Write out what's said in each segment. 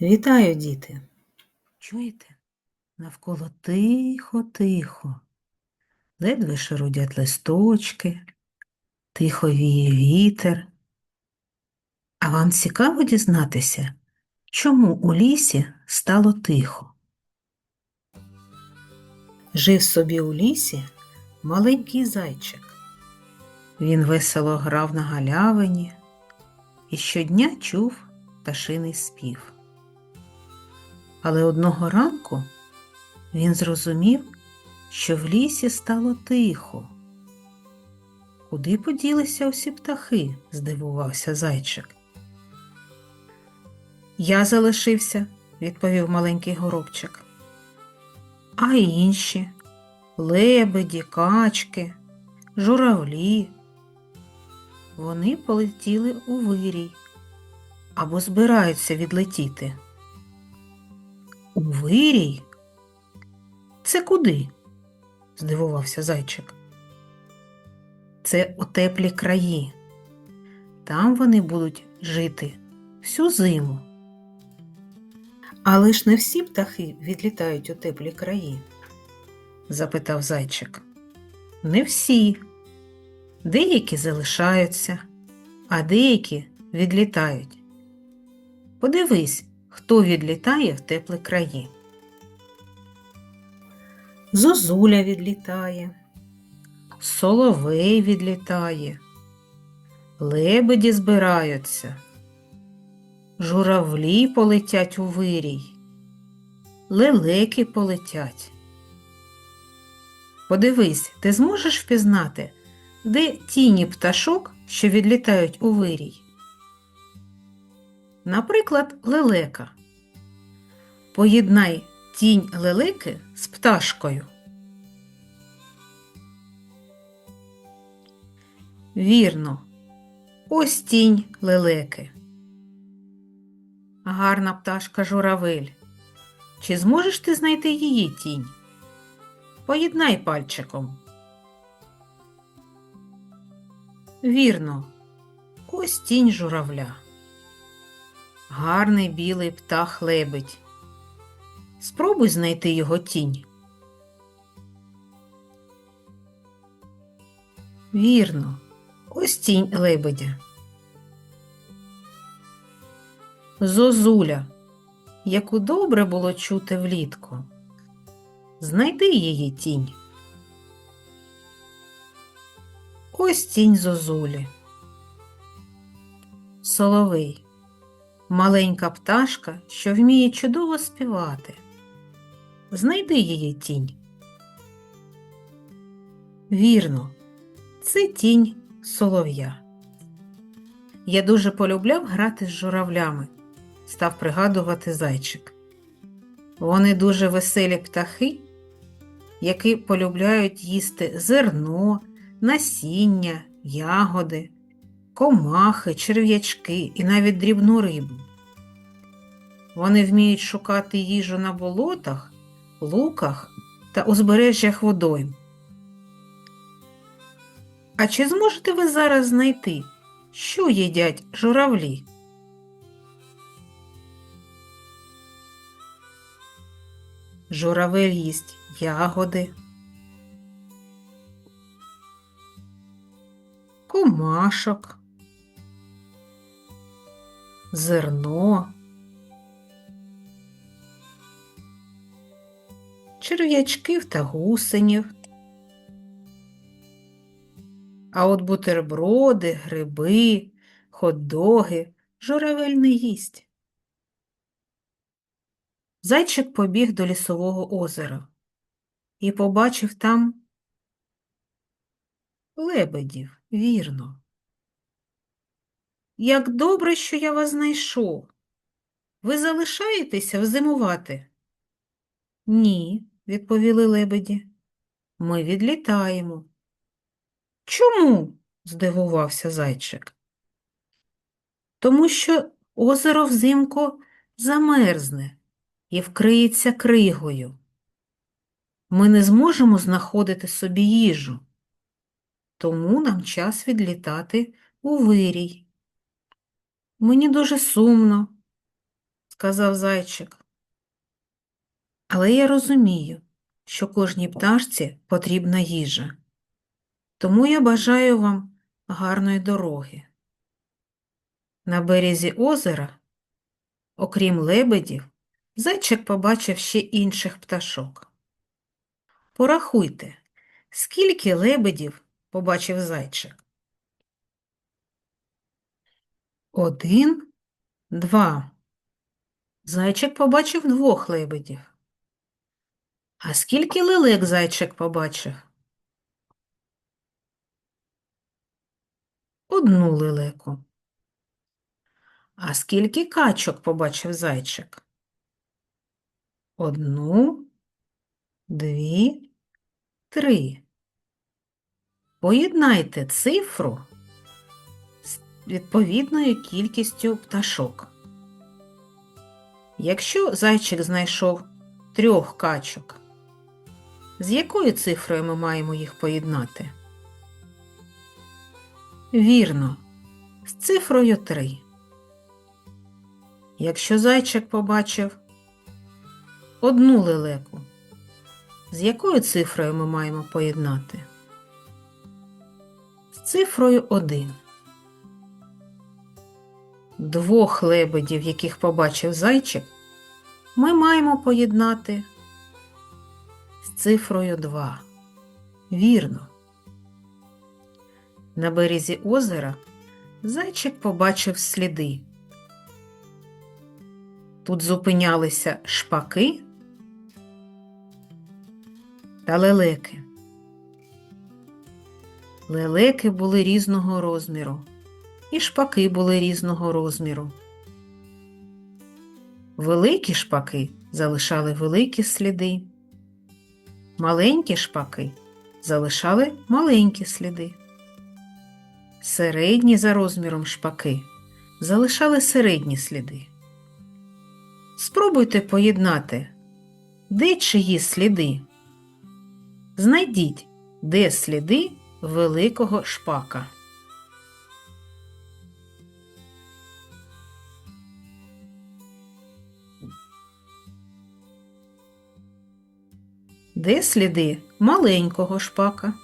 Вітаю, діти! Чуєте? Навколо тихо-тихо, ледве шарудять листочки, тихо віє вітер. А вам цікаво дізнатися, чому у лісі стало тихо? Жив собі у лісі маленький зайчик. Він весело грав на галявині і щодня чув пташиний спів. Але одного ранку він зрозумів, що в лісі стало тихо. Куди поділися усі птахи? здивувався зайчик. Я залишився, відповів маленький горобчик. А інші лебеді, качки, журавлі. Вони полетіли у вирій або збираються відлетіти. У вирій? Це куди? здивувався зайчик. Це у теплі краї. Там вони будуть жити всю зиму. Але ж не всі птахи відлітають у теплі краї? запитав зайчик. Не всі. Деякі залишаються, а деякі відлітають. Подивись, хто відлітає в теплі краї. Зозуля відлітає, соловей відлітає, лебеді збираються, журавлі полетять у вирій, лелеки полетять. Подивись, ти зможеш впізнати, де тіні пташок, що відлітають у вирій? Наприклад, лелека. Поєднай тінь лелеки з пташкою. Вірно, ось тінь лелеки. Гарна пташка журавель. Чи зможеш ти знайти її тінь? Поєднай пальчиком. Вірно, ось тінь журавля. Гарний білий птах лебедь. Спробуй знайти його тінь. Вірно, ось тінь лебедя. Зозуля, яку добре було чути влітку. Знайди її тінь. Ось тінь зозулі. Соловей. Маленька пташка, що вміє чудово співати. Знайди її тінь. Вірно, це тінь солов'я. Я дуже полюбляв грати з журавлями, став пригадувати зайчик. Вони дуже веселі птахи, які полюбляють їсти зерно, насіння, ягоди, комахи, черв'ячки і навіть дрібну рибу. Вони вміють шукати їжу на болотах, луках та узбережжях водойм. А чи зможете ви зараз знайти, що їдять журавлі? Журавель їсть ягоди, комашок, зерно, черв'ячків та гусенів. А от бутерброди, гриби, хот-доги журавель не їсть. Зайчик побіг до лісового озера і побачив там лебедів, вірно. Як добре, що я вас знайшов. Ви залишаєтеся взимувати? Ні, відповіли лебеді. Ми відлітаємо. Чому? здивувався зайчик. Тому що озеро взимку замерзне і вкриється кригою. Ми не зможемо знаходити собі їжу, тому нам час відлітати у вирій. Мені дуже сумно. сказав зайчик. Але я розумію, що кожній пташці потрібна їжа. Тому я бажаю вам гарної дороги. На березі озера, окрім лебедів, зайчик побачив ще інших пташок. Порахуйте, скільки лебедів побачив зайчик? Один, два. Зайчик побачив двох лебедів. А скільки лелек зайчик побачив? Одну лелеку. А скільки качок побачив зайчик? Одну, дві, три. Поєднайте цифру з відповідною кількістю пташок. Якщо зайчик знайшов трьох качок, з якою цифрою ми маємо їх поєднати? Вірно, з цифрою 3. Якщо зайчик побачив одну лелеку, з якою цифрою ми маємо поєднати? З цифрою 1. Двох лебедів, яких побачив зайчик, ми маємо поєднати цифрою 2. Вірно. На березі озера зайчик побачив сліди. Тут зупинялися шпаки та лелеки. Лелеки були різного розміру, і шпаки були різного розміру. Великі шпаки залишали великі сліди, маленькі шпаки залишали маленькі сліди. Середні за розміром шпаки залишали середні сліди. Спробуйте поєднати, де чиї сліди. Знайдіть, де сліди великого шпака. Де сліди маленького шпака?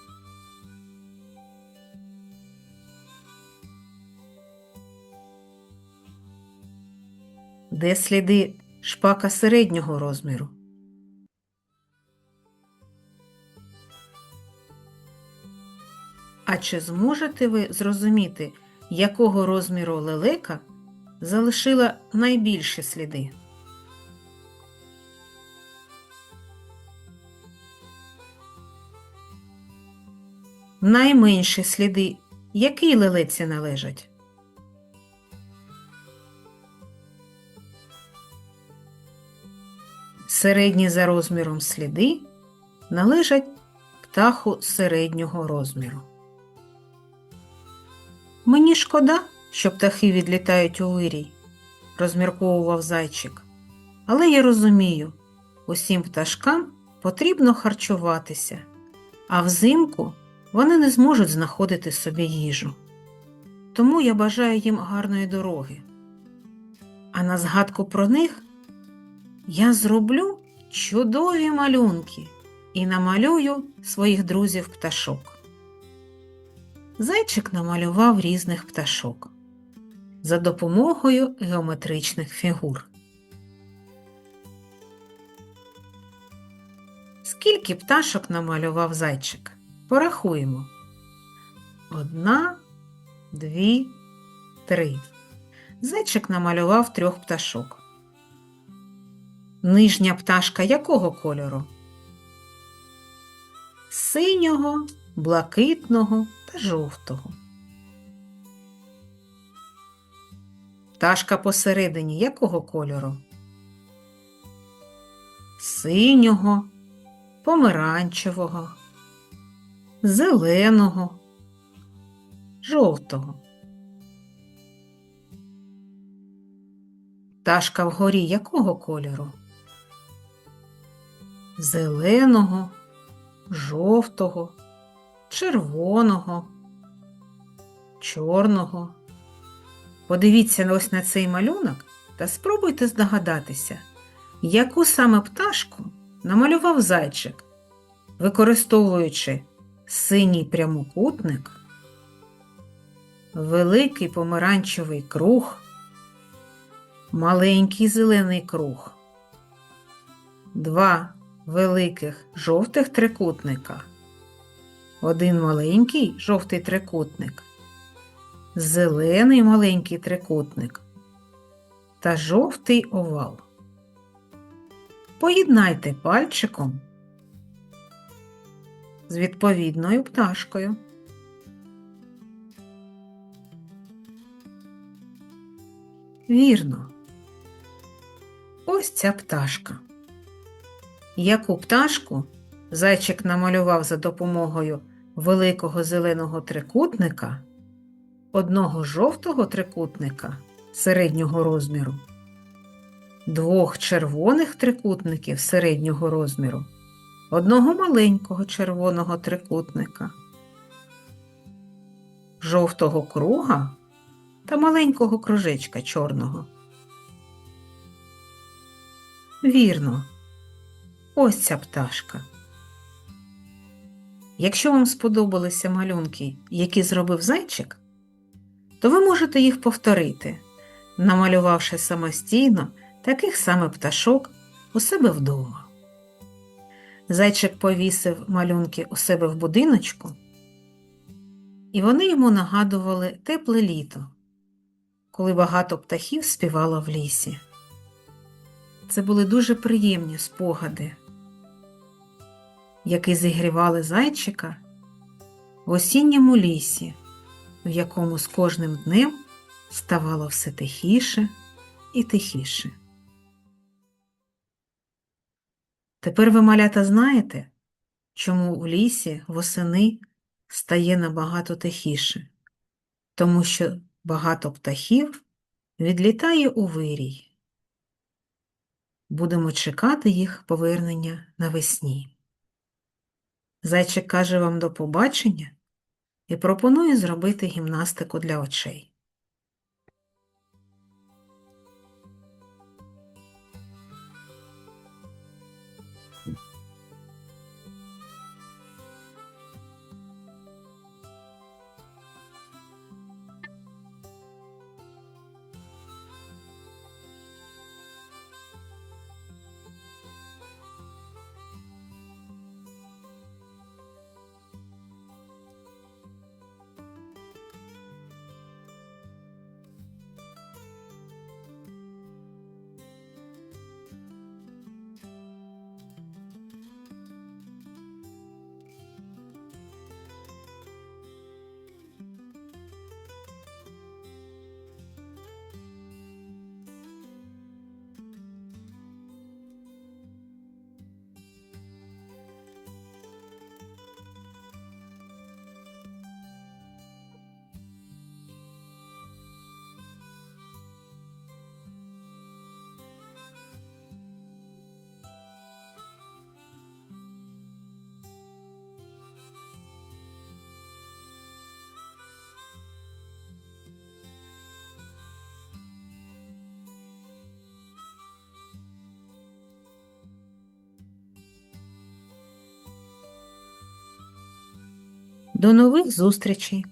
Де сліди шпака середнього розміру? А чи зможете ви зрозуміти, якого розміру лелека залишила найбільші сліди? Найменші сліди якій лелеці належать? Середні за розміром сліди належать птаху середнього розміру. Мені шкода, що птахи відлітають у вирій, розмірковував зайчик. Але я розумію, усім пташкам потрібно харчуватися, а взимку вони не зможуть знаходити собі їжу. Тому я бажаю їм гарної дороги. А на згадку про них я зроблю чудові малюнки і намалюю своїх друзів пташок. Зайчик намалював різних пташок за допомогою геометричних фігур. Скільки пташок намалював зайчик? Порахуємо. Одна, дві, три. Зайчик намалював трьох пташок. Нижня пташка якого кольору? Синього, блакитного та жовтого. Пташка посередині якого кольору? Синього, помаранчевого, зеленого, жовтого. Пташка вгорі якого кольору? Зеленого, жовтого, червоного, чорного. Подивіться ось на цей малюнок та спробуйте здогадатися, яку саме пташку намалював зайчик, використовуючи синій прямокутник, великий помаранчевий круг, маленький зелений круг, два великих жовтих трикутника, один маленький жовтий трикутник, зелений маленький трикутник та жовтий овал. Поєднайте пальчиком з відповідною пташкою. Вірно. Ось ця пташка. Яку пташку зайчик намалював за допомогою великого зеленого трикутника, одного жовтого трикутника середнього розміру, двох червоних трикутників середнього розміру, одного маленького червоного трикутника, жовтого круга та маленького кружечка чорного. Вірно, ось ця пташка. Якщо вам сподобалися малюнки, які зробив зайчик, то ви можете їх повторити, намалювавши самостійно таких саме пташок у себе вдома. Зайчик повісив малюнки у себе в будиночку, і вони йому нагадували тепле літо, коли багато птахів співало в лісі. Це були дуже приємні спогади, які зігрівали зайчика в осінньому лісі, в якому з кожним днем ставало все тихіше і тихіше. Тепер ви, малята, знаєте, чому у лісі восени стає набагато тихіше, тому що багато птахів відлітає у вирій. Будемо чекати їх повернення навесні. Зайчик каже вам до побачення і пропонує зробити гімнастику для очей. До нових зустрічей!